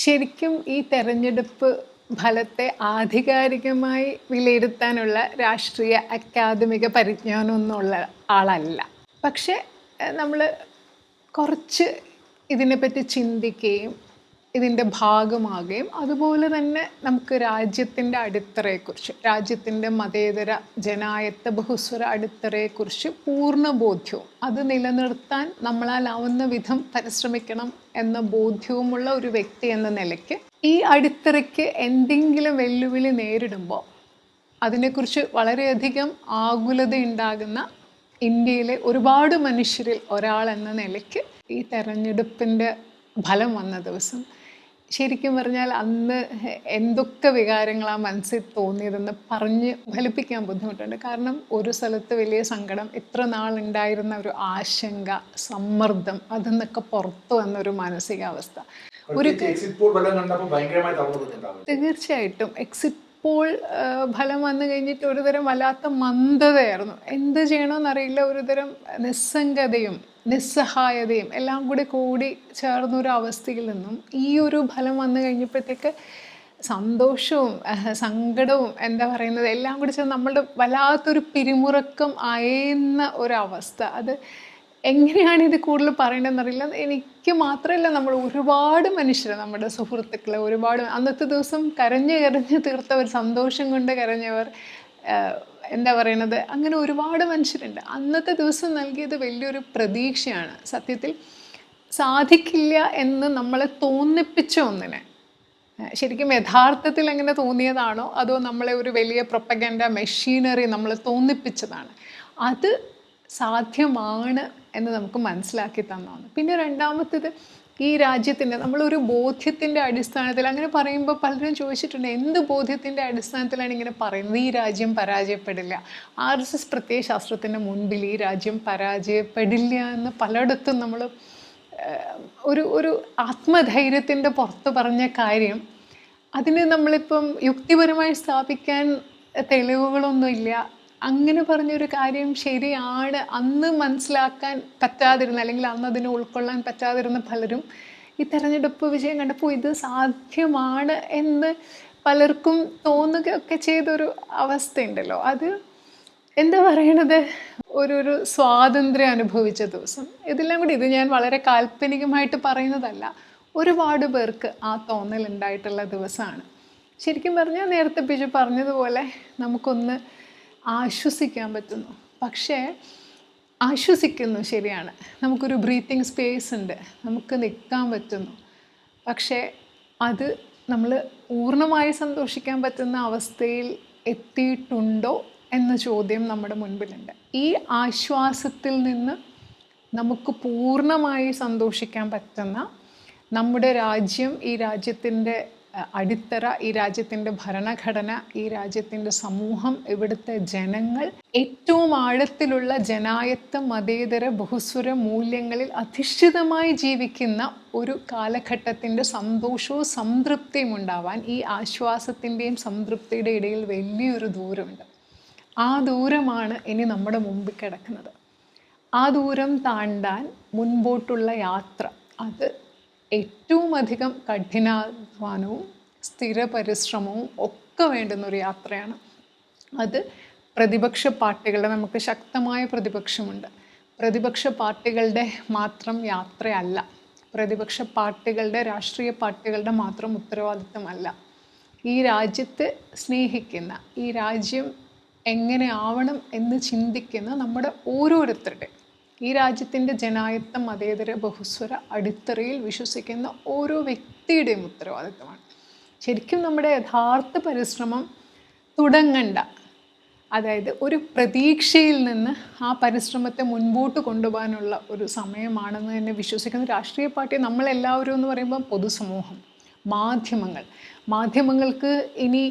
ശരിക്കും ഈ തെരഞ്ഞെടുപ്പ് ഫലത്തെ ആധികാരികമായി വിലയിരുത്താനുള്ള രാഷ്ട്രീയ അക്കാദമിക പരിജ്ഞാനമൊന്നുമുള്ള ആളല്ല. പക്ഷേ നമ്മൾ കുറച്ച് ഇതിനെപ്പറ്റി ചിന്തിക്കുകയും ഇതിന്റെ ഭാഗമാകുകയും അതുപോലെ തന്നെ നമുക്ക് രാജ്യത്തിന്റെ അടിത്തറയെക്കുറിച്ച് രാജ്യത്തിന്റെ മതേതര ജനായത്ത ബഹുസ്വര അടിത്തറയെക്കുറിച്ച് പൂർണ ബോധ്യവും അത് നിലനിർത്താൻ നമ്മളാലാവുന്ന വിധം പരിശ്രമിക്കണം എന്ന ബോധ്യവുമുള്ള ഒരു വ്യക്തി എന്ന നിലയ്ക്ക് ഈ അടിത്തറയ്ക്ക് എന്തെങ്കിലും വെല്ലുവിളി നേരിടുമ്പോൾ അതിനെക്കുറിച്ച് വളരെയധികം ആകുലത ഉണ്ടാകുന്ന ഇന്ത്യയിലെ ഒരുപാട് മനുഷ്യരിൽ ഒരാൾ എന്ന നിലയ്ക്ക് ഈ തെരഞ്ഞെടുപ്പിന്റെ ഫലം വന്ന ദിവസം ശരിക്കും പറഞ്ഞാൽ അന്ന് എന്തൊക്കെ വികാരങ്ങളാ മനസ്സിൽ തോന്നിയതെന്ന് പറഞ്ഞ് ഫലിപ്പിക്കാൻ ബുദ്ധിമുട്ടുണ്ട്. കാരണം ഒരു സ്ഥലത്ത് വലിയ സങ്കടം ഇത്ര നാളുണ്ടായിരുന്ന ഒരു ആശങ്ക സമ്മർദ്ദം അതെന്നൊക്കെ പുറത്തു വന്നൊരു മാനസികാവസ്ഥ. ഒരു തീർച്ചയായിട്ടും. എക്സിറ്റ് പോൾ ഫലം വന്നു കഴിഞ്ഞിട്ട് ഒരുതരം വല്ലാത്ത മന്ദതയായിരുന്നു. എന്ത് ചെയ്യണമെന്നറിയില്ല ഒരുതരം നിസ്സംഗതയും നിസ്സഹായതയും എല്ലാം കൂടി കൂടി ചേർന്നൊരു അവസ്ഥയിൽ നിന്നും ഈ ഒരു ഫലം വന്നു കഴിഞ്ഞപ്പോഴത്തേക്ക് സന്തോഷവും സങ്കടവും എന്താ പറയുന്നത് എല്ലാം കൂടി ചേർന്ന് നമ്മളുടെ വല്ലാത്തൊരു പിരിമുറക്കം അയയുന്ന ഒരവസ്ഥ. അത് എങ്ങനെയാണ് ഇത് കൂടുതൽ പറയേണ്ടതെന്നറിയില്ല എനിക്ക് മാത്രമല്ല നമ്മൾ ഒരുപാട് മനുഷ്യർ നമ്മുടെ സുഹൃത്തുക്കളെ ഒരുപാട് അന്നത്തെ ദിവസം കരഞ്ഞ് കരഞ്ഞ് തീർത്തവർ സന്തോഷം കൊണ്ട് കരഞ്ഞവർ എന്താ പറയണത്? അങ്ങനെ ഒരുപാട് മനുഷ്യരുണ്ട്. അന്നത്തെ ദിവസം നൽകിയത് വലിയൊരു പ്രതീക്ഷയാണ്. സത്യത്തിൽ സാധിക്കില്ല എന്ന് നമ്മളെ തോന്നിപ്പിച്ച ഒന്നിനെ. ശരിക്കും യഥാർത്ഥത്തിൽ അങ്ങനെ തോന്നിയതാണോ അതോ നമ്മളെ ഒരു വലിയ പ്രൊപ്പഗൻഡ മെഷീനറി നമ്മൾ തോന്നിപ്പിച്ചതാണ്. അത് സാധ്യമാണ് എന്ന് നമുക്ക് മനസ്സിലാക്കി തന്നാണ് പിന്നെ രണ്ടാമത്തേത് ഈ രാജ്യത്തിന്റെ നമ്മളൊരു ബോധ്യത്തിന്റെ അടിസ്ഥാനത്തിൽ അങ്ങനെ പറയുമ്പോൾ പലരും ചോദിച്ചിട്ടുണ്ട് എന്ത് ബോധ്യത്തിന്റെ അടിസ്ഥാനത്തിലാണ് ഇങ്ങനെ പറയുന്നത്? ഈ രാജ്യം പരാജയപ്പെടില്ല. ആർ എസ് എസ് പ്രത്യയശാസ്ത്രത്തിന്റെ മുൻപിൽ ഈ രാജ്യം പരാജയപ്പെടില്ല എന്ന് പലയിടത്തും നമ്മൾ ഒരു ഒരു ആത്മധൈര്യത്തിന്റെ പുറത്ത് പറഞ്ഞ കാര്യം അതിന് നമ്മളിപ്പം യുക്തിപരമായി സ്ഥാപിക്കാൻ തെളിവുകളൊന്നുമില്ല. അങ്ങനെ പറഞ്ഞൊരു കാര്യം ശരിയാണ്. അന്ന് മനസ്സിലാക്കാൻ പറ്റാതിരുന്ന അല്ലെങ്കിൽ അന്ന് അതിനെ ഉൾക്കൊള്ളാൻ പറ്റാതിരുന്ന പലരും ഈ തെരഞ്ഞെടുപ്പ് വിജയം കണ്ടപ്പോൾ ഇത് സാധ്യമാണ് എന്ന് പലർക്കും തോന്നുകയൊക്കെ ചെയ്തൊരു അവസ്ഥയുണ്ടല്ലോ. അത് എന്താ പറയണത്? ഒരു ഒരു സ്വാതന്ത്ര്യം അനുഭവിച്ച ദിവസം. ഇതെല്ലാം കൂടി ഇത് ഞാൻ വളരെ കാൽപ്പനികമായിട്ട് പറയുന്നതല്ല. ഒരുപാട് പേർക്ക് ആ തോന്നൽ ഉണ്ടായിട്ടുള്ള ദിവസമാണ്. ശരിക്കും പറഞ്ഞാൽ നേരത്തെ ബിജു പറഞ്ഞതുപോലെ നമുക്കൊന്ന് ആശ്വസിക്കാൻ പറ്റുന്നു. പക്ഷേ ആശ്വസിക്കുന്നു ശരിയാണ്. നമുക്കൊരു ബ്രീത്തിങ് സ്പേസ് ഉണ്ട്. നമുക്ക് നിൽക്കാൻ പറ്റുന്നു. പക്ഷേ അത് നമ്മൾ പൂർണമായി സന്തോഷിക്കാൻ പറ്റുന്ന അവസ്ഥയിൽ എത്തിയിട്ടുണ്ടോ എന്ന ചോദ്യം നമ്മുടെ മുൻപിലുണ്ട്. ഈ ആശ്വാസത്തിൽ നിന്ന് നമുക്ക് പൂർണമായി സന്തോഷിക്കാൻ പറ്റുന്ന നമ്മുടെ രാജ്യം ഈ രാജ്യത്തിന്റെ അടിത്തറ ഈ രാജ്യത്തിന്റെ ഭരണഘടന ഈ രാജ്യത്തിന്റെ സമൂഹം ഇവിടുത്തെ ജനങ്ങൾ ഏറ്റവും ആഴത്തിലുള്ള ജനായത്വ മതേതര ബഹുസ്വര മൂല്യങ്ങളിൽ അധിഷ്ഠിതമായി ജീവിക്കുന്ന ഒരു കാലഘട്ടത്തിന്റെ സന്തോഷവും സംതൃപ്തിയും ഉണ്ടാവാൻ ഈ ആശ്വാസത്തിന്റെയും സംതൃപ്തിയുടെ ഇടയിൽ വലിയൊരു ദൂരമുണ്ട്. ആ ദൂരമാണ് ഇനി നമ്മുടെ മുമ്പിൽ കിടക്കുന്നത്. ആ ദൂരം താണ്ടാൻ മുൻപോട്ടുള്ള യാത്ര അത് ഏറ്റവും അധികം കഠിനാധ്വാനവും സ്ഥിര പരിശ്രമവും ഒക്കെ വേണ്ടുന്ന ഒരു യാത്രയാണ്. അത് പ്രതിപക്ഷ പാർട്ടികളുടെ നമുക്ക് ശക്തമായ പ്രതിപക്ഷമുണ്ട്. പ്രതിപക്ഷ പാർട്ടികളുടെ മാത്രം യാത്രയല്ല. പ്രതിപക്ഷ പാർട്ടികളുടെ രാഷ്ട്രീയ പാർട്ടികളുടെ മാത്രം ഉത്തരവാദിത്തമല്ല. ഈ രാജ്യത്തെ സ്നേഹിക്കുന്ന ഈ രാജ്യം എങ്ങനെ ആവണം എന്ന് ചിന്തിക്കുന്ന നമ്മുടെ ഓരോരുത്തരുടെ ഈ രാജ്യത്തിന്റെ ജനായത്ത മതേതര ബഹുസ്വര അടിത്തറയിൽ വിശ്വസിക്കുന്ന ഓരോ വ്യക്തിയുടെയും ഉത്തരവാദിത്തമാണ്. ശരിക്കും നമ്മുടെ യഥാർത്ഥ പരിശ്രമം തുടങ്ങണ്ട. അതായത് ഒരു പ്രതീക്ഷയിൽ നിന്ന് ആ പരിശ്രമത്തെ മുൻപോട്ട് കൊണ്ടുപോകാനുള്ള ഒരു സമയമാണെന്ന് തന്നെ വിശ്വസിക്കുന്ന രാഷ്ട്രീയ പാർട്ടി നമ്മളെല്ലാവരും എന്ന് പറയുമ്പോൾ പൊതുസമൂഹം മാധ്യമങ്ങൾ. മാധ്യമങ്ങൾക്ക് ഇനി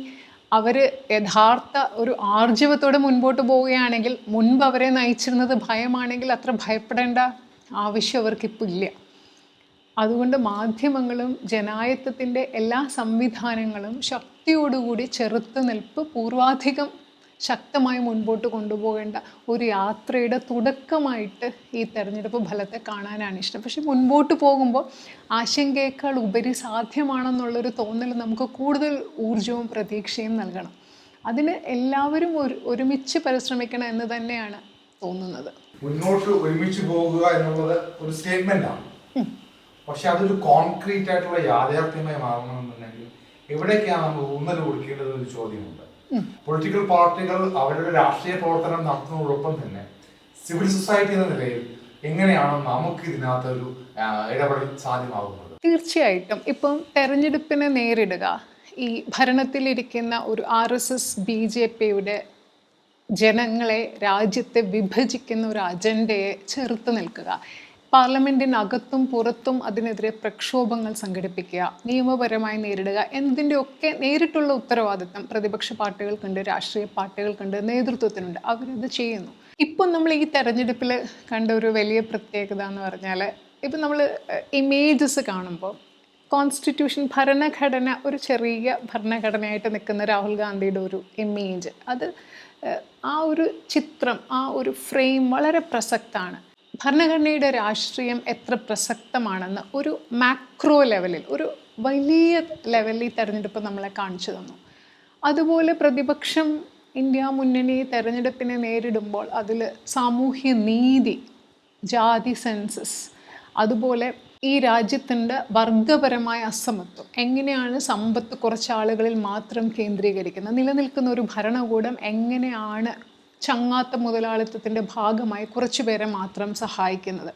അവർ യഥാർത്ഥ ഒരു ആർജവത്തോടെ മുൻപോട്ട് പോവുകയാണെങ്കിൽ മുൻപ് അവരെ നയിച്ചിരുന്നത് ഭയമാണെങ്കിൽ അത്ര ഭയപ്പെടേണ്ട ആവശ്യം അവർക്കിപ്പോൾ ഇല്ല. അതുകൊണ്ട് മാധ്യമങ്ങളും ജനായത്വത്തിന്റെ എല്ലാ സംവിധാനങ്ങളും ശക്തിയോടുകൂടി ചെറുത്തുനിൽപ്പ് പൂർവാധികം ശക്തമായി മുൻപോട്ട് കൊണ്ടുപോകേണ്ട ഒരു യാത്രയുടെ തുടക്കമായിട്ട് ഈ തെരഞ്ഞെടുപ്പ് ഫലത്തെ കാണാനാണ് ഇഷ്ടം. പക്ഷേ മുൻപോട്ട് പോകുമ്പോൾ ആശങ്കയേക്കാൾ ഉപരി സാധ്യമാണെന്നുള്ളൊരു തോന്നൽ നമുക്ക് കൂടുതൽ ഊർജവും പ്രതീക്ഷയും നൽകണം. അതിന് എല്ലാവരും ഒരു ഒരുമിച്ച് പരിശ്രമിക്കണം എന്ന് തന്നെയാണ് തോന്നുന്നത്. മുന്നോട്ട് ഒരുമിച്ച് പോകുക എന്നുള്ളത് ഒരു സ്റ്റേറ്റ്മെന്റ് ആണ്. പക്ഷെ അതൊരു കോൺക്രീറ്റ് ആയിട്ടുള്ള യാഥാർത്ഥ്യമായി മാറണമെന്നുണ്ടെങ്കിൽ എവിടേക്കാണ് നമ്മൾ ഊന്നൽ കൊടുക്കേണ്ടത് ഒരു ചോദ്യമുണ്ട്. പൊളിറ്റിക്കൽ പാർട്ടികൾ അവരുടെ രാഷ്ട്രീയ പ്രവർത്തനം നടത്തുന്നതോടൊപ്പം തന്നെ സിവിൽ സൊസൈറ്റി എന്ന നിലയിൽ എങ്ങനെയാണ് നമുക്ക് ഇതിനകത്ത് ഒരു ഇടപെടൽ സാധ്യമാകുന്നത്? തീർച്ചയായിട്ടും. ഇപ്പം തെരഞ്ഞെടുപ്പിനെ നേരിടുക. ഈ ഭരണത്തിലിരിക്കുന്ന ഒരു R S S B J പിയുടെ ജനങ്ങളെ രാജ്യത്തെ വിഭജിക്കുന്ന ഒരു അജണ്ടയെ ചെറുത്ത് നിൽക്കുക. പാർലമെന്റിനകത്തും പുറത്തും അതിനെതിരെ പ്രക്ഷോഭങ്ങൾ സംഘടിപ്പിക്കുക നിയമപരമായി നേരിടുക എന്നതിന്റെയൊക്കെ നേരിട്ടുള്ള ഉത്തരവാദിത്തം പ്രതിപക്ഷ പാർട്ടികൾക്കുണ്ട് രാഷ്ട്രീയ പാർട്ടികൾക്കുണ്ട് നേതൃത്വത്തിനുണ്ട്. അവരത് ചെയ്യുന്നു. ഇപ്പം നമ്മൾ ഈ തെരഞ്ഞെടുപ്പിൽ കണ്ട ഒരു വലിയ പ്രത്യേകത എന്ന് പറഞ്ഞാൽ ഇപ്പം നമ്മൾ ഇമേജസ് കാണുമ്പോൾ കോൺസ്റ്റിറ്റ്യൂഷൻ ഭരണഘടന ഒരു ചെറിയ ഭരണഘടനയായിട്ട് നിൽക്കുന്ന രാഹുൽ ഗാന്ധിയുടെ ഒരു ഇമേജ് അത് ആ ഒരു ചിത്രം ആ ഒരു ഫ്രെയിം വളരെ പ്രസക്തമാണ് ഭരണഘടനയുടെ രാഷ്ട്രീയം എത്ര പ്രസക്തമാണെന്ന് ഒരു മാക്രോ ലെവലിൽ ഒരു വലിയ ലെവലിൽ തെരഞ്ഞെടുപ്പ് നമ്മളെ കാണിച്ചു തന്നു. അതുപോലെ പ്രതിപക്ഷം ഇന്ത്യ മുന്നണി തെരഞ്ഞെടുപ്പിനെ നേരിടുമ്പോൾ അതിൽ സാമൂഹ്യ നീതി ജാതി സെൻസസ് അതുപോലെ ഈ രാജ്യത്തിന്റെ വർഗപരമായ അസമത്വം എങ്ങനെയാണ് സമ്പത്ത് കുറച്ച് ആളുകളിൽ മാത്രം കേന്ദ്രീകരിക്കുന്നത് നിലനിൽക്കുന്ന ഒരു ഭരണകൂടം എങ്ങനെയാണ് ചങ്ങാത്ത മുതലാളിത്തത്തിന്റെ ഭാഗമായി കുറച്ചു പേരെ മാത്രം സഹായിക്കുന്നത്.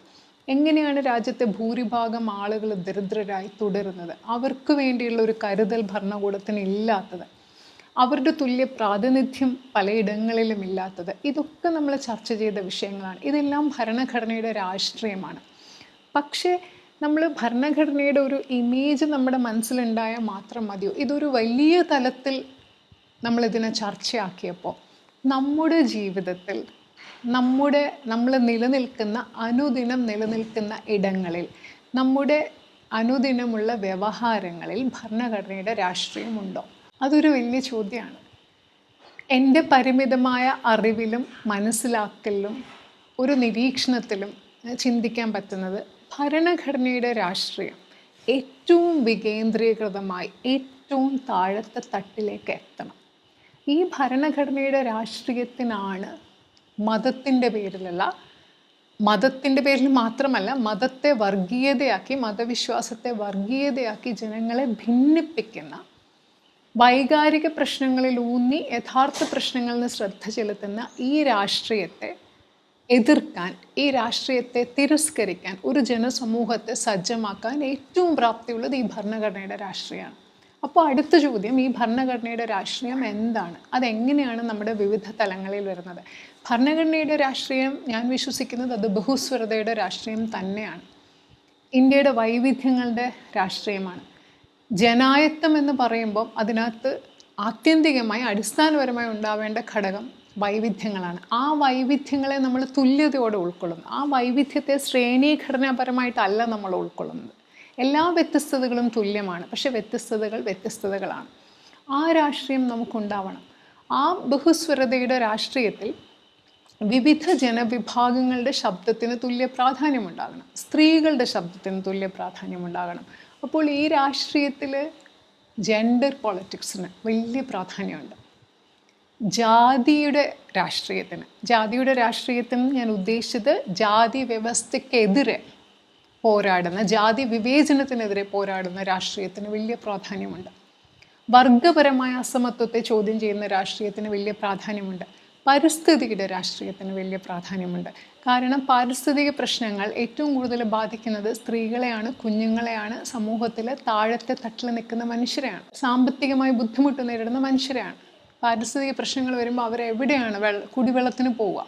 എങ്ങനെയാണ് രാജ്യത്തെ ഭൂരിഭാഗം ആളുകൾ ദരിദ്രരായി തുടരുന്നത്? അവർക്ക് വേണ്ടിയുള്ള ഒരു കരുതൽ ഭരണകൂടത്തിന് ഇല്ലാത്തത്. അവരുടെ തുല്യ പ്രാതിനിധ്യം പലയിടങ്ങളിലും ഇല്ലാത്തത്. ഇതൊക്കെ നമ്മൾ ചർച്ച ചെയ്ത വിഷയങ്ങളാണ്. ഇതെല്ലാം ഭരണഘടനയുടെ രാഷ്ട്രീയമാണ്. പക്ഷേ നമ്മൾ ഭരണഘടനയുടെ ഒരു ഇമേജ് നമ്മുടെ മനസ്സിലുണ്ടായാൽ മാത്രം മതിയോ? ഇതൊരു വലിയ തലത്തിൽ നമ്മളിതിനെ ചർച്ചയാക്കിയപ്പോൾ നമ്മുടെ ജീവിതത്തിൽ നമ്മുടെ നമ്മൾ നിലനിൽക്കുന്ന അനുദിനം നിലനിൽക്കുന്ന ഇടങ്ങളിൽ നമ്മുടെ അനുദിനമുള്ള വ്യവഹാരങ്ങളിൽ ഭരണഘടനയുടെ രാഷ്ട്രീയമുണ്ടോ? അതൊരു വലിയ ചോദ്യമാണ്. എന്റെ പരിമിതമായ അറിവിലും മനസ്സിലാക്കലിലും ഒരു നിരീക്ഷണത്തിലും ചിന്തിക്കാൻ പറ്റുന്നത് ഭരണഘടനയുടെ രാഷ്ട്രീയം ഏറ്റവും വികേന്ദ്രീകൃതമായി ഏറ്റവും താഴത്തെ തട്ടിലേക്ക് എത്തണം. ഈ ഭരണഘടനയുടെ രാഷ്ട്രീയത്തിനാണ് മതത്തിന്റെ പേരിലുള്ള മതത്തിന്റെ പേരിൽ മാത്രമല്ല മതത്തെ വർഗീയതയാക്കി മതവിശ്വാസത്തെ വർഗീയതയാക്കി ജനങ്ങളെ ഭിന്നിപ്പിക്കുന്ന വൈകാരിക പ്രശ്നങ്ങളിൽ ഊന്നി യഥാർത്ഥ പ്രശ്നങ്ങളിൽ നിന്ന് ശ്രദ്ധ ചെലുത്തുന്ന ഈ രാഷ്ട്രീയത്തെ എതിർക്കാൻ ഈ രാഷ്ട്രീയത്തെ തിരസ്കരിക്കാൻ ഒരു ജനസമൂഹത്തെ സജ്ജമാക്കാൻ ഏറ്റവും പ്രാപ്തിയുള്ളത് ഈ ഭരണഘടനയുടെ രാഷ്ട്രീയമാണ്. അപ്പോൾ അടുത്ത ചോദ്യം ഈ ഭരണഘടനയുടെ രാഷ്ട്രീയം എന്താണ്? അതെങ്ങനെയാണ് നമ്മുടെ വിവിധ തലങ്ങളിൽ വരുന്നത്? ഭരണഘടനയുടെ രാഷ്ട്രീയം ഞാൻ വിശ്വസിക്കുന്നത് അത് ബഹുസ്വരതയുടെ രാഷ്ട്രീയം തന്നെയാണ്. ഇന്ത്യയുടെ വൈവിധ്യങ്ങളുടെ രാഷ്ട്രീയമാണ്. ജനായത്വം എന്ന് പറയുമ്പം അതിനകത്ത് ആത്യന്തികമായി അടിസ്ഥാനപരമായി ഉണ്ടാവേണ്ട ഘടകം വൈവിധ്യങ്ങളാണ്. ആ വൈവിധ്യങ്ങളെ നമ്മൾ തുല്യതയോടെ ഉൾക്കൊള്ളുന്നു. ആ വൈവിധ്യത്തെ ശ്രേണീഘടനാപരമായിട്ടല്ല നമ്മൾ ഉൾക്കൊള്ളുന്നത്. എല്ലാ വ്യത്യസ്തതകളും തുല്യമാണ്. പക്ഷെ വ്യത്യസ്തതകൾ വ്യത്യസ്തതകളാണ്. ആ രാഷ്ട്രീയം നമുക്കുണ്ടാവണം. ആ ബഹുസ്വരതയുടെ രാഷ്ട്രീയത്തിൽ വിവിധ ജനവിഭാഗങ്ങളുടെ ശബ്ദത്തിന് തുല്യ പ്രാധാന്യമുണ്ടാകണം. സ്ത്രീകളുടെ ശബ്ദത്തിന് തുല്യ പ്രാധാന്യമുണ്ടാകണം. അപ്പോൾ ഈ രാഷ്ട്രീയത്തിൽ ജെൻഡർ പൊളിറ്റിക്സിന് വലിയ പ്രാധാന്യമുണ്ട്. ജാതിയുടെ രാഷ്ട്രീയത്തിന്. ജാതിയുടെ രാഷ്ട്രീയത്തിന് ഞാൻ ഉദ്ദേശിച്ചത് ജാതി വ്യവസ്ഥയ്ക്കെതിരെ പോരാടുന്ന ജാതി വിവേചനത്തിനെതിരെ പോരാടുന്ന രാഷ്ട്രീയത്തിന് വലിയ പ്രാധാന്യമുണ്ട്. വർഗപരമായ അസമത്വത്തെ ചോദ്യം ചെയ്യുന്ന രാഷ്ട്രീയത്തിന് വലിയ പ്രാധാന്യമുണ്ട്. പരിസ്ഥിതിയുടെ രാഷ്ട്രീയത്തിന് വലിയ പ്രാധാന്യമുണ്ട്. കാരണം പാരിസ്ഥിതിക പ്രശ്നങ്ങൾ ഏറ്റവും കൂടുതൽ ബാധിക്കുന്നത് സ്ത്രീകളെയാണ് കുഞ്ഞുങ്ങളെയാണ് സമൂഹത്തിൽ താഴത്തെ തട്ടിൽ നിൽക്കുന്ന മനുഷ്യരെയാണ്. സാമ്പത്തികമായി ബുദ്ധിമുട്ട് നേരിടുന്ന മനുഷ്യരെയാണ്. പാരിസ്ഥിതിക പ്രശ്നങ്ങൾ വരുമ്പോൾ അവരെവിടെയാണ് വെള്ള കുടിവെള്ളത്തിന് പോവുക?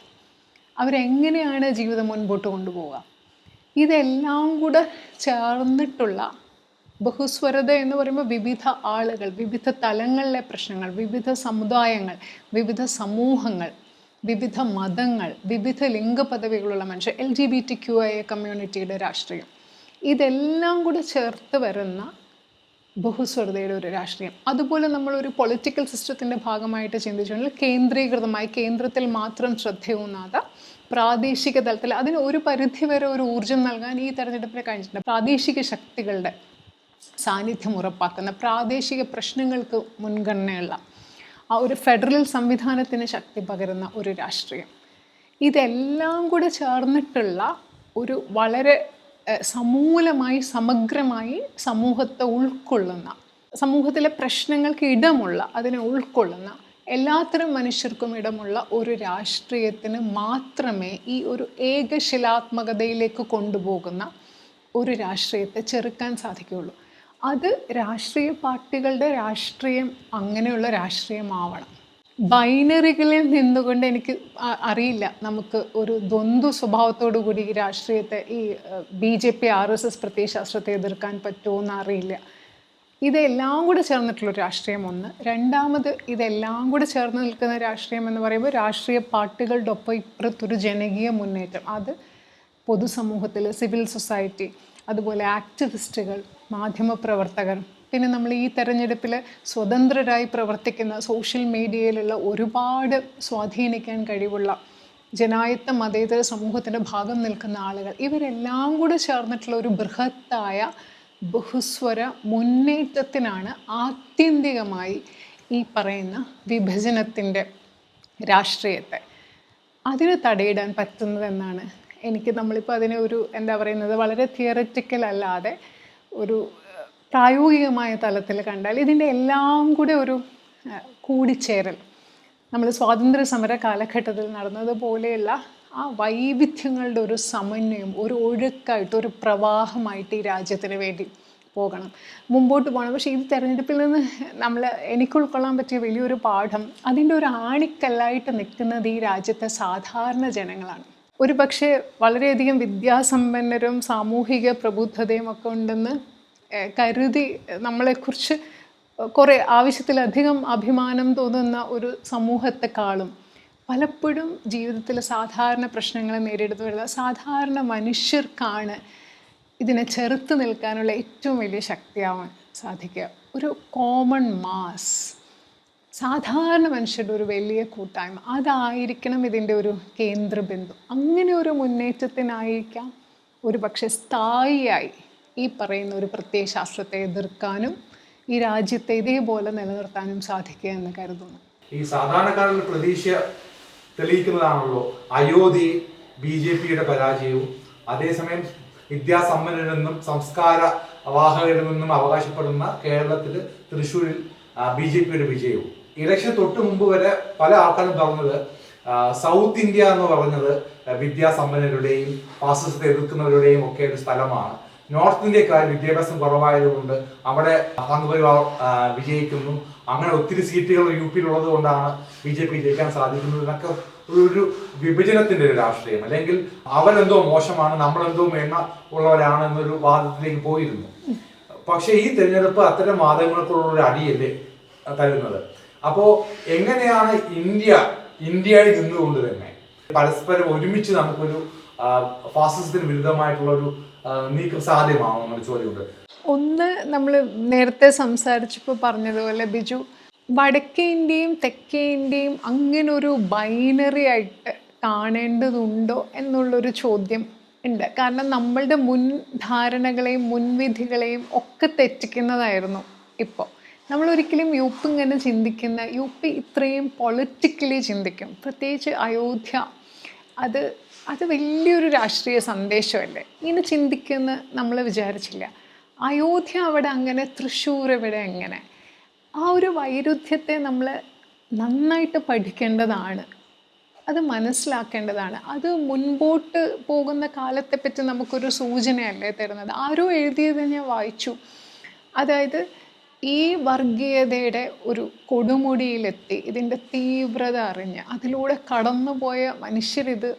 അവരെങ്ങനെയാണ് ജീവിതം മുൻപോട്ട് കൊണ്ടുപോവുക? ഇതെല്ലാം കൂടെ ചേർന്നിട്ടുള്ള ബഹുസ്വരത എന്ന് പറയുമ്പോൾ വിവിധ ആളുകൾ വിവിധ തലങ്ങളിലെ പ്രശ്നങ്ങൾ വിവിധ സമുദായങ്ങൾ വിവിധ സമൂഹങ്ങൾ വിവിധ മതങ്ങൾ വിവിധ ലിംഗപദവികളുള്ള മനുഷ്യർ L G B T Q I കമ്മ്യൂണിറ്റിയുടെ രാഷ്ട്രീയം. ഇതെല്ലാം കൂടെ ചേർത്ത് വരുന്ന ബഹുസ്വരതയുടെ ഒരു രാഷ്ട്രീയം. അതുപോലെ നമ്മൾ ഒരു പൊളിറ്റിക്കൽ സിസ്റ്റത്തിന്റെ ഭാഗമായിട്ട് ചിന്തിച്ചിട്ടുണ്ടെങ്കിൽ കേന്ദ്രീകൃതമായി കേന്ദ്രത്തിൽ മാത്രം ശ്രദ്ധയൂന്നാതെ പ്രാദേശിക തലത്തിൽ അതിന് ഒരു പരിധിവരെ ഒരു ഊർജം നൽകാൻ ഈ തെരഞ്ഞെടുപ്പിന് കഴിഞ്ഞിട്ടുണ്ട്. പ്രാദേശിക ശക്തികളുടെ സാന്നിധ്യം ഉറപ്പാക്കുന്ന പ്രാദേശിക പ്രശ്നങ്ങൾക്ക് മുൻഗണനയുള്ള ആ ഒരു ഫെഡറൽ സംവിധാനത്തിന് ശക്തി പകരുന്ന ഒരു രാഷ്ട്രീയം. ഇതെല്ലാം കൂടെ ചേർന്നിട്ടുള്ള ഒരു വളരെ സമൂലമായി സമഗ്രമായി സമൂഹത്തെ ഉൾക്കൊള്ളുന്ന സമൂഹത്തിലെ പ്രശ്നങ്ങൾക്ക് ഇടമുള്ള അതിനെ ഉൾക്കൊള്ളുന്ന എല്ലാത്തരം മനുഷ്യർക്കും ഇടമുള്ള ഒരു രാഷ്ട്രീയത്തിന് മാത്രമേ ഈ ഒരു ഏകശിലാത്മകതയിലേക്ക് കൊണ്ടുപോകുന്ന ഒരു രാഷ്ട്രീയത്തെ ചെറുക്കാൻ സാധിക്കുകയുള്ളൂ. അത് രാഷ്ട്രീയ പാർട്ടികളുടെ രാഷ്ട്രീയം അങ്ങനെയുള്ള രാഷ്ട്രീയമാവണം. ബൈനറികളിൽ നിന്നുകൊണ്ട് എനിക്ക് അറിയില്ല. നമുക്ക് ഒരു ദ്വന്ദ്വ സ്വഭാവത്തോടു കൂടി ഈ രാഷ്ട്രീയത്തെ ഈ B J P R S S പ്രത്യയശാസ്ത്രത്തെ എതിർക്കാൻ പറ്റുമോ എന്ന് അറിയില്ല. ഇതെല്ലാം കൂടെ ചേർന്നിട്ടുള്ള രാഷ്ട്രീയം ഒന്ന്. രണ്ടാമത് ഇതെല്ലാം കൂടെ ചേർന്ന് നിൽക്കുന്ന രാഷ്ട്രീയം എന്ന് പറയുമ്പോൾ രാഷ്ട്രീയ പാർട്ടികളുടെ ഒപ്പം ഇപ്പുറത്തൊരു ജനകീയ മുന്നേറ്റം. അത് പൊതുസമൂഹത്തിൽ സിവിൽ സൊസൈറ്റി അതുപോലെ ആക്ടിവിസ്റ്റുകൾ മാധ്യമപ്രവർത്തകർ പിന്നെ നമ്മൾ ഈ തെരഞ്ഞെടുപ്പിൽ സ്വതന്ത്രരായി പ്രവർത്തിക്കുന്ന സോഷ്യൽ മീഡിയയിലുള്ള ഒരുപാട് സ്വാധീനിക്കാൻ കഴിവുള്ള ജനായത്ത മതേതര സമൂഹത്തിന്റെ ഭാഗം നിൽക്കുന്ന ആളുകൾ. ഇവരെല്ലാം കൂടെ ചേർന്നിട്ടുള്ള ഒരു ബൃഹത്തായ ബഹുസ്വര മുന്നേറ്റത്തിനാണ് ആത്യന്തികമായി ഈ പറയുന്ന വിഭജനത്തിന്റെ രാഷ്ട്രീയത്തെ. അതിന് തടയിടാൻ പറ്റുന്നതെന്നാണ് എനിക്ക് നമ്മളിപ്പോൾ അതിനെ ഒരു എന്താ പറയുന്നത് വളരെ തിയററ്റിക്കൽ അല്ലാതെ ഒരു പ്രായോഗികമായ തലത്തിൽ കണ്ടാൽ ഇതിന്റെ എല്ലാം കൂടെ ഒരു കൂടിച്ചേരൽ. നമ്മൾ സ്വാതന്ത്ര്യ സമര കാലഘട്ടത്തിൽ നടന്നതുപോലെയുള്ള ആ വൈവിധ്യങ്ങളുടെ ഒരു സമന്വയം ഒരു ഒഴുക്കായിട്ട് ഒരു പ്രവാഹമായിട്ട് ഈ രാജ്യത്തിന് വേണ്ടി പോകണം. മുമ്പോട്ട് പോകണം. പക്ഷേ ഈ തെരഞ്ഞെടുപ്പിൽ നിന്ന് നമ്മൾ എനിക്ക് ഉൾക്കൊള്ളാൻ പറ്റിയ വലിയൊരു പാഠം അതിന്റെ ഒരു ആണിക്കല്ലായിട്ട് നിൽക്കുന്നത് ഈ രാജ്യത്തെ സാധാരണ ജനങ്ങളാണ്. ഒരു പക്ഷേ വളരെയധികം വിദ്യാസമ്പന്നരും സാമൂഹിക പ്രബുദ്ധതയും ഒക്കെ ഉണ്ടെന്ന് കരുതി നമ്മളെക്കുറിച്ച് കുറേ ആവശ്യത്തിലധികം അഭിമാനം തോന്നുന്ന ഒരു സമൂഹത്തെക്കാളും പലപ്പോഴും ജീവിതത്തിലെ സാധാരണ പ്രശ്നങ്ങളെ നേരിടുന്ന വരുന്ന സാധാരണ മനുഷ്യർക്കാണ് ഇതിനെ ചെറുത്ത് നിൽക്കാനുള്ള ഏറ്റവും വലിയ ശക്തിയാവാൻ സാധിക്കുക. ഒരു കോമൺ മാസ് സാധാരണ മനുഷ്യരുടെ ഒരു വലിയ കൂട്ടായ്മ അതായിരിക്കണം ഇതിന്റെ ഒരു കേന്ദ്രബിന്ദു. അങ്ങനെ ഒരു മുന്നേറ്റത്തിനായിരിക്കാം ഒരു പക്ഷേ സ്ഥായിയായി ഈ പറയുന്ന ഒരു പ്രത്യയശാസ്ത്രത്തെ എതിർക്കാനും ഈ രാജ്യത്തെ ഇതേപോലെ നിലനിർത്താനും സാധിക്കുക എന്ന് കരുതുന്നു. ഈ സാധാരണക്കാരുടെ പ്രതീക്ഷ തെളിയിക്കുന്നതാണല്ലോ. അയോധ്യ ബി ജെ പിയുടെ പരാജയവും അതേസമയം വിദ്യാസമ്പന്നരിൽ നിന്നും സംസ്കാര വാഹകരിൽ നിന്നും അവകാശപ്പെടുന്ന കേരളത്തിൽ തൃശ്ശൂരിൽ ബി ജെ പിയുടെ വിജയവും. ഇലക്ഷൻ തൊട്ട് മുമ്പ് വരെ പല ആൾക്കാരും പറഞ്ഞത് സൗത്ത് ഇന്ത്യ എന്ന് പറഞ്ഞത് വിദ്യാസമ്പന്നരുടെയും ഫാസിസത്തെ എതിർക്കുന്നവരുടെയും ഒക്കെ ഒരു സ്ഥലമാണ്. നോർത്ത് ഇന്ത്യക്കാർ വിദ്യാഭ്യാസം കുറവായതുകൊണ്ട് അവിടെ സംഘപരിവാർ വിജയിക്കുന്നു. അങ്ങനെ ഒത്തിരി സീറ്റുകൾ യു പിയിൽ ഉള്ളത് കൊണ്ടാണ് ബി ജെ പി ജയിക്കാൻ സാധിക്കുന്നത്. എന്നൊക്കെ ഒരു വിഭജനത്തിന്റെ ഒരു രാഷ്ട്രീയം. അല്ലെങ്കിൽ അവരെന്തോ മോശമാണ് നമ്മളെന്തോ മേന്മ ഉള്ളവരാണ് എന്നൊരു വാദത്തിലേക്ക് പോയിരുന്നു. പക്ഷെ ഈ തെരഞ്ഞെടുപ്പ് അത്തരം വാദങ്ങൾക്കുള്ള ഒരു അടിയല്ലേ തരുന്നത്? അപ്പോ എങ്ങനെയാണ് ഇന്ത്യ ഇന്ത്യയിൽ നിന്നുകൊണ്ട് തന്നെ പരസ്പരം ഒരുമിച്ച് നമുക്കൊരു ഫാസിസത്തിന് വിരുദ്ധമായിട്ടുള്ള ഒരു നീക്കം സാധ്യമാണോ എന്നൊരു ചോദ്യമുണ്ട്. ഒന്ന് നമ്മൾ നേരത്തെ സംസാരിച്ചപ്പോൾ പറഞ്ഞതുപോലെ ബിജു വടക്കേ ഇന്ത്യയും തെക്കേ ഇന്ത്യയും അങ്ങനെ ഒരു ബൈനറി ആയിട്ട് കാണേണ്ടതുണ്ടോ എന്നുള്ളൊരു ചോദ്യം ഉണ്ട്. കാരണം നമ്മളുടെ മുൻ ധാരണകളെയും മുൻവിധികളെയും ഒക്കെ തെറ്റിക്കുന്നതായിരുന്നു ഇപ്പോൾ നമ്മൾ ഒരിക്കലും യു പി ഇങ്ങനെ ചിന്തിക്കുന്ന യു പി ഇത്രയും പൊളിറ്റിക്കലി ചിന്തിക്കും. പ്രത്യേകിച്ച് അയോധ്യ അത് അത് വലിയൊരു രാഷ്ട്രീയ സന്ദേശമല്ലേ? ഇങ്ങനെ ചിന്തിക്കുമെന്ന് നമ്മൾ വിചാരിച്ചില്ല. അയോധ്യ അവിടെ അങ്ങനെ തൃശ്ശൂർ ഇവിടെ എങ്ങനെ? ആ ഒരു വൈരുദ്ധ്യത്തെ നമ്മൾ നന്നായിട്ട് പഠിക്കേണ്ടതാണ്. അത് മനസ്സിലാക്കേണ്ടതാണ്. അത് മുൻപോട്ട് പോകുന്ന കാലത്തെപ്പറ്റി നമുക്കൊരു സൂചനയല്ലേ തരുന്നത്? ആരോ എഴുതിയത് ഞാൻ വായിച്ചു. അതായത് ഈ വർഗീയതയുടെ ഒരു കൊടുമുടിയിലെത്തി ഇതിന്റെ തീവ്രത അറിഞ്ഞ് അതിലൂടെ കടന്നുപോയ മനുഷ്യരിത്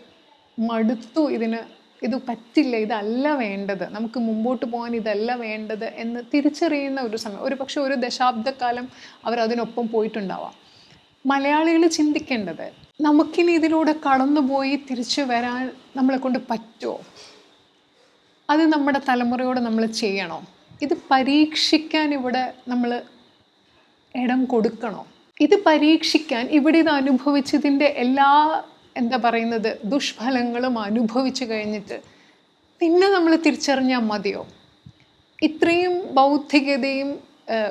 മടുത്തു ഇതിന് ഇത് പറ്റില്ല ഇതല്ല വേണ്ടത്. നമുക്ക് മുമ്പോട്ട് പോകാൻ ഇതല്ല വേണ്ടത് എന്ന് തിരിച്ചറിയുന്ന ഒരു സമയം. ഒരു പക്ഷെ ഒരു ദശാബ്ദക്കാലം അവർ അതിനൊപ്പം പോയിട്ടുണ്ടാവാം. മലയാളികൾ ചിന്തിക്കേണ്ടത് നമുക്കിനി ഇതിലൂടെ കടന്നുപോയി തിരിച്ചു വരാൻ നമ്മളെ കൊണ്ട് പറ്റുമോ അത് നമ്മുടെ തലമുറയോട് നമ്മൾ ചെയ്യണോ? ഇത് പരീക്ഷിക്കാൻ ഇവിടെ നമ്മൾ ഇടം കൊടുക്കണോ? ഇത് പരീക്ഷിക്കാൻ ഇവിടെ ഇത് അനുഭവിച്ചതിന്റെ എല്ലാ എന്താ പറയുന്നത്? ദുഷ്ഫലങ്ങളും അനുഭവിച്ചു കഴിഞ്ഞിട്ട് പിന്നെ നമ്മൾ തിരിച്ചറിഞ്ഞാൽ മതിയോ? ഇത്രയും ബൗദ്ധികതയും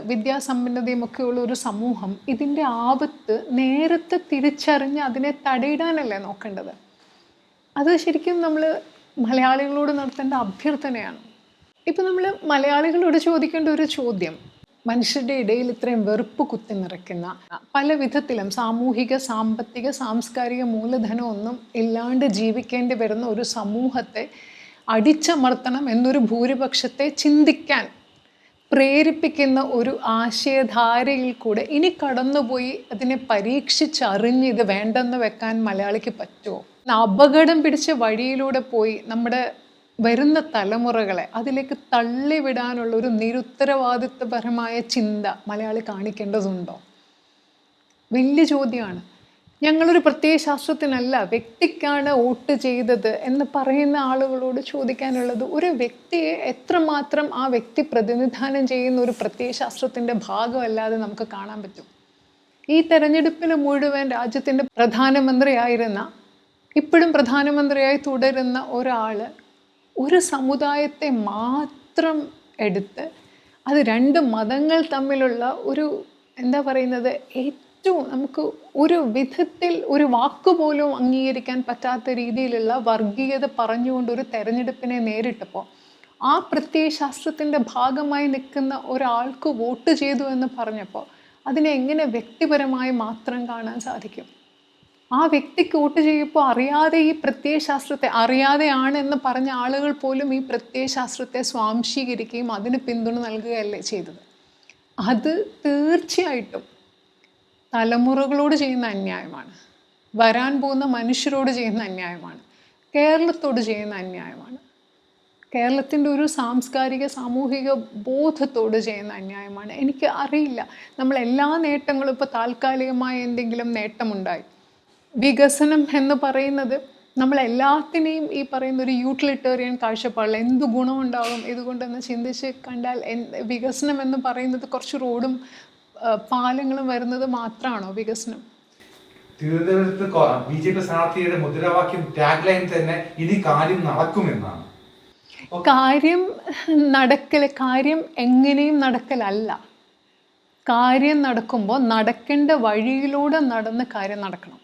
വിദ്യാസമ്പന്നതയും ഒക്കെയുള്ള ഒരു സമൂഹം ഇതിന്റെ ആപത്ത് നേരത്തെ തിരിച്ചറിഞ്ഞ് അതിനെ തടയിടാനല്ലേ നോക്കേണ്ടത്? അത് ശരിക്കും നമ്മൾ മലയാളികളോട് നടത്തേണ്ട അഭ്യർത്ഥനയാണ്. ഇപ്പം നമ്മൾ മലയാളികളോട് ചോദിക്കേണ്ട ഒരു ചോദ്യം മനുഷ്യരുടെ ഇടയിൽ ഇത്രയും വെറുപ്പ് കുത്തി നിറയ്ക്കുന്ന പല വിധത്തിലും സാമൂഹിക സാമ്പത്തിക സാംസ്കാരിക മൂലധനം ഒന്നും ഇല്ലാണ്ട് ജീവിക്കേണ്ടി വരുന്ന ഒരു സമൂഹത്തെ അടിച്ചമർത്തണം എന്നൊരു ഭൂരിപക്ഷത്തെ ചിന്തിക്കാൻ പ്രേരിപ്പിക്കുന്ന ഒരു ആശയധാരയിൽ കൂടെ ഇനി കടന്നുപോയി അതിനെ പരീക്ഷിച്ചറിഞ്ഞ് ഇത് വേണ്ടെന്ന് വെക്കാൻ മലയാളിക്ക് പറ്റുമോ? അപകടം പിടിച്ച വഴിയിലൂടെ പോയി നമ്മുടെ വരുന്ന തലമുറകളെ അതിലേക്ക് തള്ളിവിടാനുള്ള ഒരു നിരുത്തരവാദിത്വപരമായ ചിന്ത മലയാളി കാണിക്കേണ്ടതുണ്ടോ? വലിയ ചോദ്യമാണ് ഞങ്ങളൊരു പ്രത്യേക ശാസ്ത്രത്തിനല്ല വ്യക്തിക്കാണ് വോട്ട് ചെയ്തത് എന്ന് പറയുന്ന ആളുകളോട് ചോദിക്കാനുള്ളത് ഒരു വ്യക്തിയെ എത്രമാത്രം ആ വ്യക്തി പ്രതിനിധാനം ചെയ്യുന്ന ഒരു പ്രത്യയ ശാസ്ത്രത്തിന്റെ ഭാഗമല്ലാതെ നമുക്ക് കാണാൻ പറ്റും. ഈ തെരഞ്ഞെടുപ്പിന് മുഴുവൻ രാജ്യത്തിന്റെ പ്രധാനമന്ത്രിയായിരുന്ന ഇപ്പോഴും പ്രധാനമന്ത്രിയായി തുടരുന്ന ഒരാൾ ഒരു സമുദായത്തെ മാത്രം എടുത്ത് അത് രണ്ട് മതങ്ങൾ തമ്മിലുള്ള ഒരു എന്താ പറയുന്നത് ഏറ്റവും നമുക്ക് ഒരു വിധത്തിൽ ഒരു വാക്കുപോലും അംഗീകരിക്കാൻ പറ്റാത്ത രീതിയിലുള്ള വർഗീയത പറഞ്ഞുകൊണ്ട് ഒരു തെരഞ്ഞെടുപ്പിനെ നേരിട്ടപ്പോൾ ആ പ്രത്യയശാസ്ത്രത്തിന്റെ ഭാഗമായി നിൽക്കുന്ന ഒരാൾക്ക് വോട്ട് ചെയ്തു എന്ന് പറഞ്ഞപ്പോൾ അതിനെ എങ്ങനെ വ്യക്തിപരമായി മാത്രം കാണാൻ സാധിക്കും? ആ വ്യക്തിക്ക് വോട്ട് ചെയ്യുമ്പോൾ അറിയാതെ ഈ പ്രത്യയശാസ്ത്രത്തെ അറിയാതെയാണ് എന്ന് പറഞ്ഞ ആളുകൾ പോലും ഈ പ്രത്യയശാസ്ത്രത്തെ സ്വാംശീകരിക്കുകയും അതിന് പിന്തുണ നൽകുകയല്ലേ ചെയ്തത്. അത് തീർച്ചയായിട്ടും തലമുറകളോട് ചെയ്യുന്ന അന്യായമാണ്. വരാൻ പോകുന്ന മനുഷ്യരോട് ചെയ്യുന്ന അന്യായമാണ്. കേരളത്തോട് ചെയ്യുന്ന അന്യായമാണ്. കേരളത്തിന്റെ ഒരു സാംസ്കാരിക സാമൂഹിക ബോധത്തോട് ചെയ്യുന്ന അന്യായമാണ്. എനിക്ക് അറിയില്ല. നമ്മൾ എല്ലാ നേട്ടങ്ങളും ഇപ്പോൾ താൽക്കാലികമായ എന്തെങ്കിലും നേട്ടമുണ്ടായി. വികസനം എന്ന് പറയുന്നത് നമ്മളെല്ലാത്തിനെയും ഈ പറയുന്ന ഒരു യൂട്ടിലിറ്റേറിയൻ കാഴ്ചപ്പാടിൽ എന്ത് ഗുണമുണ്ടാകും ഇതുകൊണ്ടെന്ന് ചിന്തിച്ച് കണ്ടാൽ വികസനം എന്ന് പറയുന്നത് കുറച്ച് റോഡും പാലങ്ങളും വരുന്നത് മാത്രമാണോ വികസനം? തിരുവനന്തപുരത്ത് ബി ജെ പി സ്ഥാനാർത്ഥിയുടെ മുദ്രാവാക്യം ടാഗ് ലൈൻ തന്നെ ഇനി കാര്യം നടക്കുമെന്നാണ്. കാര്യം നടക്കൽ കാര്യം എങ്ങനെയും നടക്കലല്ല. കാര്യം നടക്കുമ്പോൾ നടക്കേണ്ട വഴിയിലൂടെ നടന്ന് കാര്യം നടക്കണം.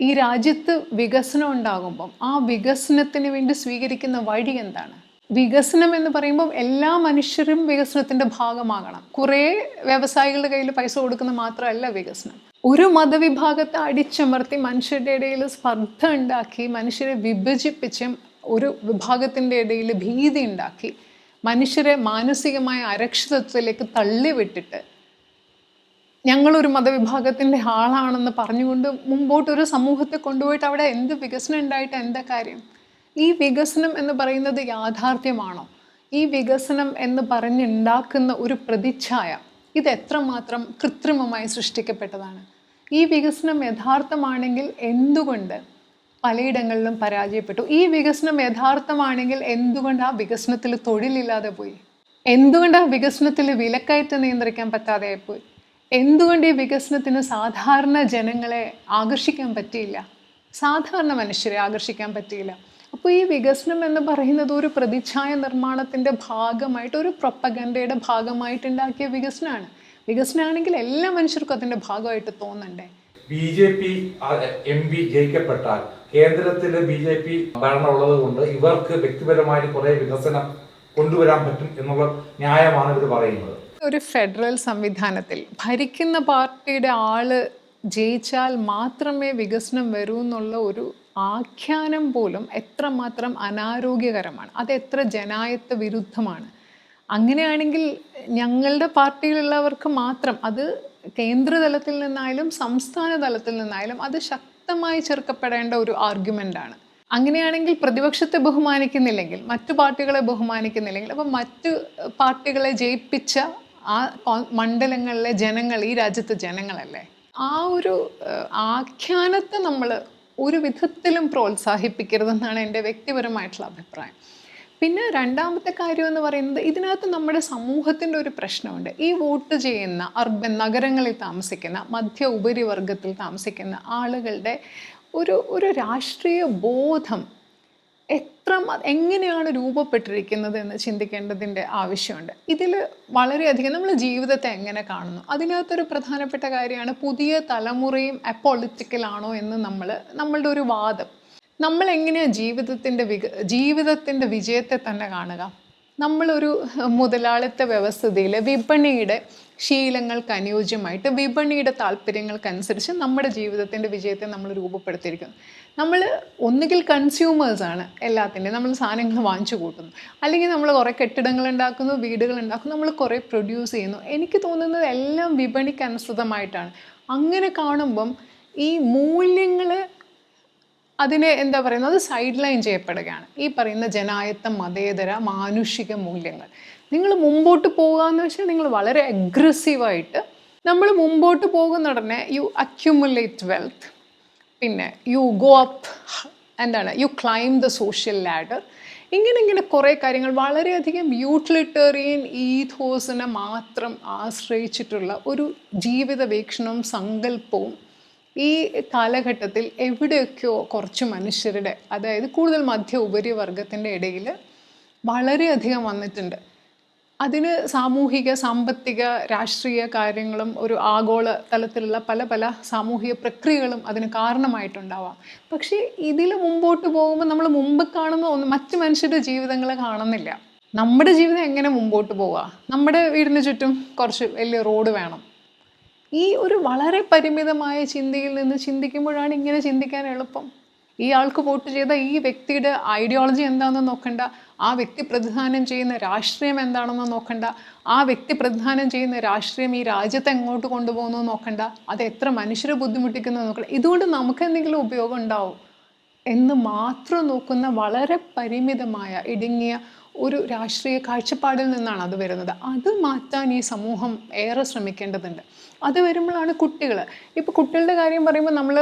ഈ രാജ്യത്ത് വികസനം ഉണ്ടാകുമ്പം ആ വികസനത്തിന് വേണ്ടി സ്വീകരിക്കുന്ന വഴി എന്താണ്? വികസനം എന്ന് പറയുമ്പോൾ എല്ലാ മനുഷ്യരും വികസനത്തിന്റെ ഭാഗമാകണം. കുറേ വ്യവസായികളുടെ കയ്യിൽ പൈസ കൊടുക്കുന്ന മാത്രമല്ല വികസനം. ഒരു മതവിഭാഗത്തെ അടിച്ചമർത്തി മനുഷ്യരുടെ ഇടയിൽ സ്പർദ്ധ ഉണ്ടാക്കി മനുഷ്യരെ വിഭജിപ്പിച്ച് ഒരു വിഭാഗത്തിന്റെ ഇടയിൽ ഭീതി ഉണ്ടാക്കി മനുഷ്യരെ മാനസികമായ അരക്ഷിതത്വത്തിലേക്ക് തള്ളിവിട്ടിട്ട് ഞങ്ങളൊരു മതവിഭാഗത്തിന്റെ ആളാണെന്ന് പറഞ്ഞുകൊണ്ട് മുമ്പോട്ടൊരു സമൂഹത്തെ കൊണ്ടുപോയിട്ട് അവിടെ എന്ത് വികസനം ഉണ്ടായിട്ട് എന്താ കാര്യം? ഈ വികസനം എന്ന് പറയുന്നത് യാഥാർത്ഥ്യമാണോ? ഈ വികസനം എന്ന് പറഞ്ഞുണ്ടാക്കുന്ന ഒരു പ്രതിച്ഛായ ഇത് എത്രമാത്രം കൃത്രിമമായി സൃഷ്ടിക്കപ്പെട്ടതാണ്? ഈ വികസനം യഥാർത്ഥമാണെങ്കിൽ എന്തുകൊണ്ട് പലയിടങ്ങളിലും പരാജയപ്പെട്ടു? ഈ വികസനം യഥാർത്ഥമാണെങ്കിൽ എന്തുകൊണ്ട് ആ വികസനത്തിൽ തൊഴിലില്ലാതെ പോയി? എന്തുകൊണ്ട് ആ വികസനത്തിൽ വിലക്കയറ്റം നിയന്ത്രിക്കാൻ പറ്റാതെ പോയി? എന്തുകൊണ്ട് ഈ വികസനത്തിന് സാധാരണ ജനങ്ങളെ ആകർഷിക്കാൻ പറ്റിയില്ല? സാധാരണ മനുഷ്യരെ ആകർഷിക്കാൻ പറ്റിയില്ല. അപ്പോൾ ഈ വികസനം എന്ന് പറയുന്നത് ഒരു പ്രതിച്ഛായ നിർമ്മാണത്തിന്റെ ഭാഗമായിട്ട് ഒരു പ്രൊപ്പഗൻഡയുടെ ഭാഗമായിട്ടുണ്ടാക്കിയ വികസനമാണ് വികസനമാണെങ്കിൽ എല്ലാ മനുഷ്യർക്കും അതിന്റെ ഭാഗമായിട്ട് തോന്നണ്ടേ? B J P M P ജയിക്കപ്പെട്ടാൽ കേന്ദ്രത്തിൽ ബി ജെ പി ഭരണമുള്ളത് കൊണ്ട് ഇവർക്ക് വ്യക്തിപരമായിട്ട് കുറേ വികസനം കൊണ്ടുവരാൻ പറ്റും എന്നുള്ള ന്യായമാണ് ഇവർ പറയുന്നത്. ഒരു ഫെഡറൽ സംവിധാനത്തിൽ ഭരിക്കുന്ന പാർട്ടിയുടെ ആൾ ജയിച്ചാൽ മാത്രമേ വികസനം വരൂ എന്നുള്ള ഒരു ആഖ്യാനം പോലും എത്രമാത്രം അനാരോഗ്യകരമാണ്. അത് എത്ര ജനായത്വ വിരുദ്ധമാണ്. അങ്ങനെയാണെങ്കിൽ ഞങ്ങളുടെ പാർട്ടിയിലുള്ളവർക്ക് മാത്രം അത് കേന്ദ്രതലത്തിൽ നിന്നായാലും സംസ്ഥാന തലത്തിൽ നിന്നായാലും അത് ശക്തമായി ചെറുക്കപ്പെടേണ്ട ഒരു ആർഗ്യുമെന്റാണ് അങ്ങനെയാണെങ്കിൽ പ്രതിപക്ഷത്തെ ബഹുമാനിക്കുന്നില്ലെങ്കിൽ മറ്റു പാർട്ടികളെ ബഹുമാനിക്കുന്നില്ലെങ്കിൽ അപ്പം മറ്റു പാർട്ടികളെ ജയിപ്പിച്ച ആ മണ്ഡലങ്ങളിലെ ജനങ്ങൾ ഈ രാജ്യത്തെ ജനങ്ങളല്ലേ? ആ ഒരു ആഖ്യാനത്തെ നമ്മൾ ഒരു വിധത്തിലും പ്രോത്സാഹിപ്പിക്കരുതെന്നാണ് എന്റെ വ്യക്തിപരമായിട്ടുള്ള അഭിപ്രായം. പിന്നെ രണ്ടാമത്തെ കാര്യം എന്ന് പറയുന്നത് ഇതിനകത്ത് നമ്മുടെ സമൂഹത്തിന്റെ ഒരു പ്രശ്നമുണ്ട്. ഈ വോട്ട് ചെയ്യുന്ന അർബൻ നഗരങ്ങളിൽ താമസിക്കുന്ന മധ്യ ഉപരിവർഗത്തിൽ താമസിക്കുന്ന ആളുകളുടെ ഒരു ഒരു രാഷ്ട്രീയ ബോധം മ- എങ്ങനെയാണ് രൂപപ്പെട്ടിരിക്കുന്നത് എന്ന് ചിന്തിക്കേണ്ടതിന്റെ ആവശ്യമുണ്ട്. ഇതിൽ വളരെയധികം നമ്മൾ ജീവിതത്തെ എങ്ങനെ കാണുന്നു? അതിനകത്തൊരു പ്രധാനപ്പെട്ട കാര്യമാണ് പുതിയ തലമുറയും അപ്പൊളിറ്റിക്കൽ ആണോ എന്ന് നമ്മൾ നമ്മളുടെ ഒരു വാദം. നമ്മൾ എങ്ങനെയാണ് ജീവിതത്തിന്റെ വിക ജീവിതത്തിന്റെ വിജയത്തെ തന്നെ കാണുക? നമ്മളൊരു മുതലാളിത്ത വ്യവസ്ഥയിൽ വിപണിയുടെ ശീലങ്ങൾക്ക് അനുയോജ്യമായിട്ട് വിപണിയുടെ താല്പര്യങ്ങൾക്കനുസരിച്ച് നമ്മുടെ ജീവിതത്തിന്റെ വിജയത്തെ നമ്മൾ രൂപപ്പെടുത്തിയിരിക്കുന്നു. നമ്മൾ ഒന്നുകിൽ കൺസ്യൂമേഴ്സാണ് എല്ലാത്തിന്റെയും നമ്മൾ സാധനങ്ങൾ വാങ്ങിച്ചു കൂട്ടുന്നു. അല്ലെങ്കിൽ നമ്മൾ കുറേ കെട്ടിടങ്ങൾ ഉണ്ടാക്കുന്നു വീടുകൾ ഉണ്ടാക്കുന്നു നമ്മൾ കുറേ പ്രൊഡ്യൂസ് ചെയ്യുന്നു. എനിക്ക് തോന്നുന്നത് എല്ലാം വിപണിക്ക് അനുസൃതമായിട്ടാണ്. അങ്ങനെ കാണുമ്പം ഈ മൂല്യങ്ങൾ അതിനെ എന്താ പറയുന്നത്? അത് സൈഡ് ലൈൻ ചെയ്യപ്പെടുകയാണ്. ഈ പറയുന്ന ജനായത്തം മതേതര മാനുഷിക മൂല്യങ്ങൾ. നിങ്ങൾ മുമ്പോട്ട് പോകുക എന്ന് വെച്ചാൽ നിങ്ങൾ വളരെ അഗ്രസീവായിട്ട് നമ്മൾ മുമ്പോട്ട് പോകുന്ന ഉടനെ യു അക്യുമുലേറ്റ് വെൽത്ത് പിന്നെ യു ഗോ അപ്പ് എന്താണ് you climb the social ladder ഇങ്ങനെ ഇങ്ങനെ കുറേ കാര്യങ്ങൾ വളരെയധികം യൂട്ടിലിറ്റേറിയൻ ഈഥോസിനെ മാത്രം ആശ്രയിച്ചിട്ടുള്ള ഒരു ജീവിത വീക്ഷണവും സങ്കല്പവും ഈ കാലഘട്ടത്തിൽ എവിടെയൊക്കെയോ കുറച്ച് മനുഷ്യരുടെ അതായത് കൂടുതൽ മധ്യ ഉപരിവർഗത്തിന്റെ ഇടയിൽ വളരെയധികം വന്നിട്ടുണ്ട്. അതിന് സാമൂഹിക സാമ്പത്തിക രാഷ്ട്രീയ കാര്യങ്ങളും ഒരു ആഗോള തലത്തിലുള്ള പല പല സാമൂഹിക പ്രക്രിയകളും അതിന് കാരണമായിട്ടുണ്ടാവാം. പക്ഷേ ഇതിൽ മുമ്പോട്ട് പോകുമ്പോൾ നമ്മൾ മുമ്പ് കാണുന്ന ഒന്ന് മറ്റു മനുഷ്യരുടെ ജീവിതങ്ങൾ കാണുന്നില്ല. നമ്മുടെ ജീവിതം എങ്ങനെ മുമ്പോട്ട് പോവുക നമ്മുടെ വീടിന് ചുറ്റും കുറച്ച് വലിയ റോഡ് വേണം. ഈ ഒരു വളരെ പരിമിതമായ ചിന്തയിൽ നിന്ന് ചിന്തിക്കുമ്പോഴാണ് ഇങ്ങനെ ചിന്തിക്കാൻ എളുപ്പം. ഈ ആൾക്ക് വോട്ട് ചെയ്ത ഈ വ്യക്തിയുടെ ഐഡിയോളജി എന്താണെന്ന് നോക്കണ്ട. ആ വ്യക്തി പ്രതിദാനം ചെയ്യുന്ന രാഷ്ട്രീയം എന്താണെന്ന് നോക്കണ്ട. ആ വ്യക്തി പ്രതിദാനം ചെയ്യുന്ന രാഷ്ട്രീയം ഈ രാജ്യത്തെ എങ്ങോട്ട് കൊണ്ടുപോകുന്നു നോക്കണ്ട. അത് എത്ര മനുഷ്യരെ ബുദ്ധിമുട്ടിക്കുന്നു നോക്കണ്ട. ഇതുകൊണ്ട് നമുക്ക് എന്തെങ്കിലും ഉപയോഗം ഉണ്ടാവും എന്ന് മാത്രം നോക്കുന്ന വളരെ പരിമിതമായ ഇടുങ്ങിയ ഒരു രാഷ്ട്രീയ കാഴ്ചപ്പാടിൽ നിന്നാണ് അത് വരുന്നത്. അത് മാറ്റാൻ ഈ സമൂഹം ഏറെ ശ്രമിക്കേണ്ടതുണ്ട്. അത് വരുമ്പോഴാണ് കുട്ടികൾ. ഇപ്പോൾ കുട്ടികളുടെ കാര്യം പറയുമ്പോൾ നമ്മൾ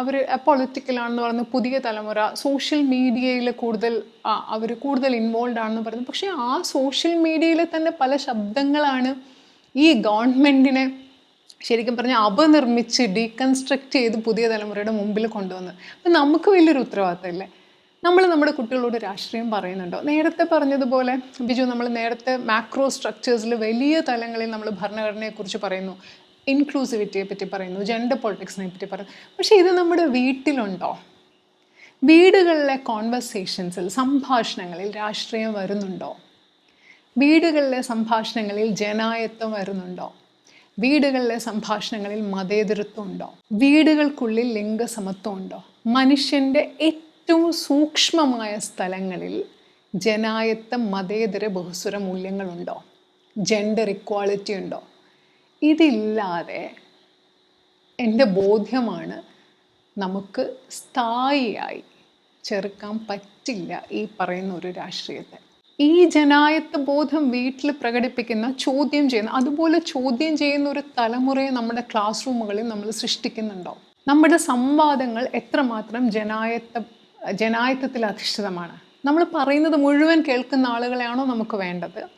അവർ പൊളിറ്റിക്കലാണെന്ന് പറയുന്ന പുതിയ തലമുറ സോഷ്യൽ മീഡിയയിൽ കൂടുതൽ അവർ കൂടുതൽ ഇൻവോൾവ് ആണെന്ന് പറയുന്നത്. പക്ഷേ ആ സോഷ്യൽ മീഡിയയിൽ തന്നെ പല ശബ്ദങ്ങളാണ് ഈ ഗവൺമെന്റിനെ ശരിക്കും പറഞ്ഞാൽ അപനിർമ്മിച്ച് ഡീകൺസ്ട്രക്റ്റ് ചെയ്ത് പുതിയ തലമുറയുടെ മുമ്പിൽ കൊണ്ടുവന്നത്. അപ്പം നമുക്ക് വലിയൊരു ഉത്തരവാദിത്തമില്ലേ? നമ്മൾ നമ്മുടെ കുട്ടികളോട് രാഷ്ട്രീയം പറയുന്നുണ്ടോ? നേരത്തെ പറഞ്ഞതുപോലെ ബിജു നമ്മൾ നേരത്തെ മാക്രോ സ്ട്രക്ചേഴ്സിൽ വലിയ തലങ്ങളിൽ നമ്മൾ ഭരണഘടനയെക്കുറിച്ച് പറയുന്നു. ഇൻക്ലൂസിവിറ്റിയെ പറ്റി പറയുന്നു. ജെൻഡർ പൊളിറ്റിക്സിനെ പറ്റി പറയുന്നു. പക്ഷേ ഇത് നമ്മുടെ വീട്ടിലുണ്ടോ? വീടുകളിലെ കോൺവെർസേഷൻസിൽ സംഭാഷണങ്ങളിൽ രാഷ്ട്രീയം വരുന്നുണ്ടോ? വീടുകളിലെ സംഭാഷണങ്ങളിൽ ജനായത്വം വരുന്നുണ്ടോ? വീടുകളിലെ സംഭാഷണങ്ങളിൽ മതേതരത്വം ഉണ്ടോ? വീടുകൾക്കുള്ളിൽ ലിംഗസമത്വം ഉണ്ടോ? മനുഷ്യന്റെ ഏറ്റവും സൂക്ഷ്മമായ സ്ഥലങ്ങളിൽ ജനായത്ത മതേതര ബഹുസ്വര മൂല്യങ്ങളുണ്ടോ? ജെൻഡർ ഇക്വാളിറ്റി ഉണ്ടോ? ഇതില്ലാതെ എന്റെ ബോധ്യമാണ് നമുക്ക് സ്ഥായിയായി ചെറുക്കാൻ പറ്റില്ല ഈ പറയുന്ന ഒരു രാഷ്ട്രീയത്തെ. ഈ ജനായത്വ ബോധം വീട്ടിൽ പ്രകടിപ്പിക്കുന്ന ചോദ്യം ചെയ്യുന്ന അതുപോലെ ചോദ്യം ചെയ്യുന്ന ഒരു തലമുറയെ നമ്മുടെ ക്ലാസ് റൂമുകളിൽ നമ്മൾ സൃഷ്ടിക്കുന്നുണ്ടോ? നമ്മുടെ സംവാദങ്ങൾ എത്രമാത്രം ജനായത്വ ജനായത്വത്തിൽ അധിഷ്ഠിതമാണ്. നമ്മൾ പറയുന്നത് മുഴുവൻ കേൾക്കുന്ന ആളുകളെയാണോ നമുക്ക് വേണ്ടത്?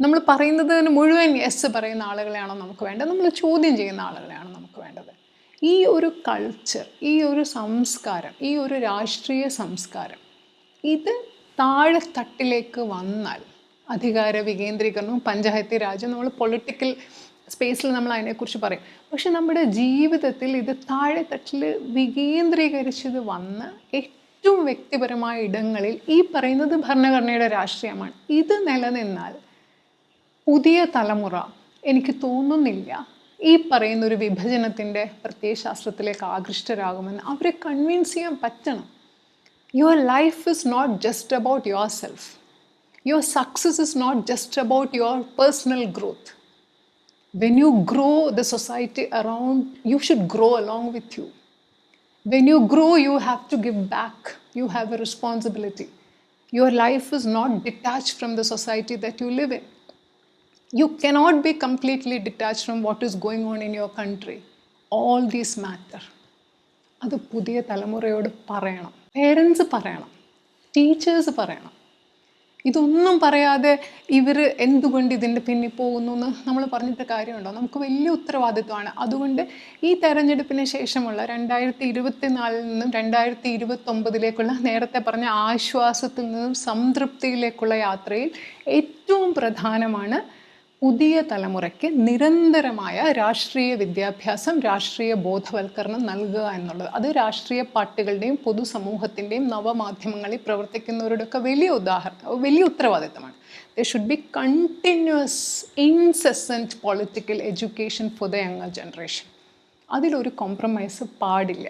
നമ്മൾ പറയുന്നതിന് മുഴുവൻ യെസ് പറയുന്ന ആളുകളെയാണോ നമുക്ക് വേണ്ടത്? നമ്മൾ ചോദ്യം ചെയ്യുന്ന ആളുകളെയാണോ നമുക്ക് വേണ്ടത്? ഈ ഒരു കൾച്ചർ ഈ ഒരു സംസ്കാരം ഈ ഒരു രാഷ്ട്രീയ സംസ്കാരം ഇത് താഴെത്തട്ടിലേക്ക് വന്നാൽ അധികാര വികേന്ദ്രീകരണവും പഞ്ചായത്തി രാജ്യം നമ്മൾ പൊളിറ്റിക്കൽ സ്പേസിൽ നമ്മൾ അതിനെക്കുറിച്ച് പറയും. പക്ഷെ നമ്മുടെ ജീവിതത്തിൽ ഇത് താഴെത്തട്ടിൽ വികേന്ദ്രീകരിച്ചത് വന്ന് ഏറ്റവും വ്യക്തിപരമായ ഇടങ്ങളിൽ ഈ പറയുന്നത് ഭരണഘടനയുടെ രാഷ്ട്രീയമാണ്. ഇത് നിലനിന്നാൽ പുതിയ തലമുറ എനിക്ക് തോന്നുന്നില്ല ഈ പറയുന്ന ഒരു വിഭജനത്തിന്റെ പ്രത്യയശാസ്ത്രത്തിലേക്ക് ആകൃഷ്ടരാകുമെന്ന് അവരെ കൺവിൻസ് ചെയ്യാൻ പറ്റണം. Your life is not just about your self your success is not just about your personal growth when you grow the society around you should grow along with you when you grow you have to give back you have a responsibility your life is not detached from the society that you live in you cannot be completely detached from what is going on in your country all these matter അത് പുതിയ തലമുറയോട് പറയണം parents പറയണം teachers പറയണം ഇതൊന്നും പറയാതെ ഇവർ എന്തുകൊണ്ട് ഇതിന്റെ പിന്നിൽ പോകുന്നു എന്ന് നമ്മൾ പറഞ്ഞിട്ട് കാര്യമുണ്ടോ? നമുക്ക് വലിയ ഉത്തരവാദിത്വമാണ്. അതുകൊണ്ട് ഈ തെരഞ്ഞെടുപ്പിന് ശേഷമുള്ള രണ്ടായിരത്തി ഇരുപത്തിനാലിൽ നിന്നും രണ്ടായിരത്തി ഇരുപത്തൊമ്പതിലേക്കുള്ള നേരത്തെ പറഞ്ഞ ആശ്വാസത്തിൽ നിന്നും സംതൃപ്തിയിലേക്കുള്ള യാത്രയിൽ ഏറ്റവും പ്രധാനമാണ് പുതിയ തലമുറയ്ക്ക് നിരന്തരമായ രാഷ്ട്രീയ വിദ്യാഭ്യാസം രാഷ്ട്രീയ ബോധവൽക്കരണം നൽകുക എന്നുള്ളത്. അത് രാഷ്ട്രീയ പാർട്ടികളുടെയും പൊതുസമൂഹത്തിന്റെയും നവമാധ്യമങ്ങളിൽ പ്രവർത്തിക്കുന്നവരുടെയൊക്കെ വലിയ ഉദാഹരണം വലിയ ഉത്തരവാദിത്തമാണ്. The should be continuous incessant political education for the younger generation അതിലൊരു കോംപ്രമൈസ് പാടില്ല.